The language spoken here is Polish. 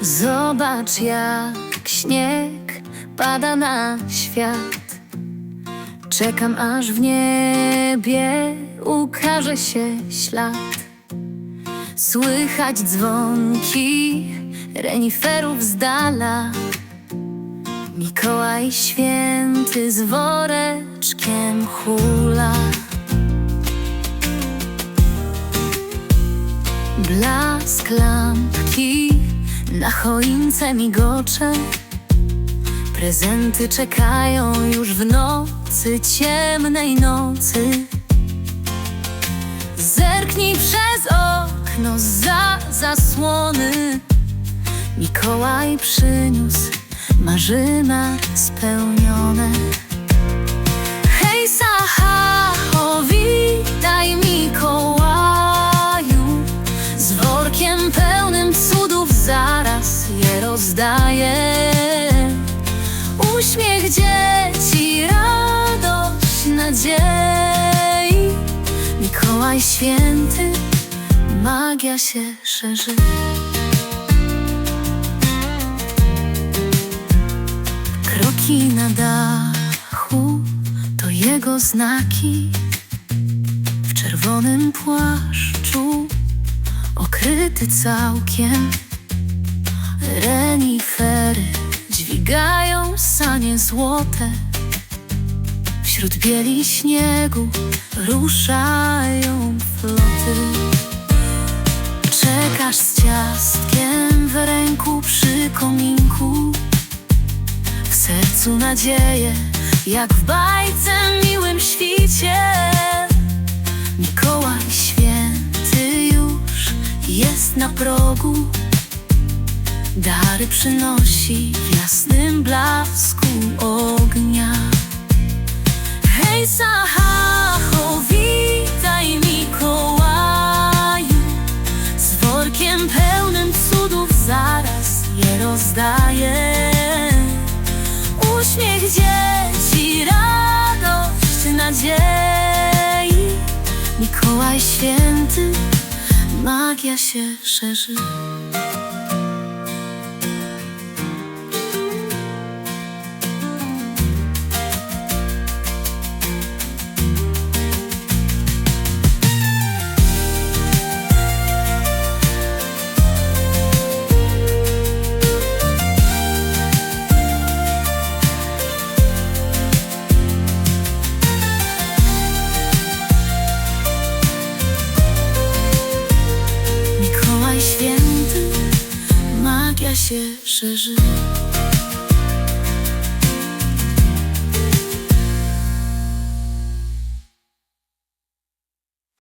Zobacz jak śnieg pada na świat. Czekam aż w niebie ukaże się ślad. Słychać dzwonki reniferów z dala. Mikołaj święty z woreczkiem hula. Blask lampki na choince migocze. Prezenty czekają już w nocy, ciemnej nocy. Zerknij przez okno za zasłony. Mikołaj przyniósł marzyna spełnione Uśmiech dzieci, radość nadziei. Mikołaj święty, magia się szerzy. Kroki na dachu to jego znaki. W czerwonym płaszczu okryty całkiem. Renifery dźwigają sanie złote. Wśród bieli śniegu ruszają floty. Czekasz z ciastkiem w ręku przy kominku. W sercu nadzieję, jak w bajce miłym świcie. Mikołaj święty już jest na progu Dary przynosi w jasnym blasku ognia. Hej Sachacho, witaj Mikołaju. Z workiem pełnym cudów zaraz je rozdaję. Uśmiech dzieci, radość nadziei. Mikołaj święty, magia się szerzy 那些事实。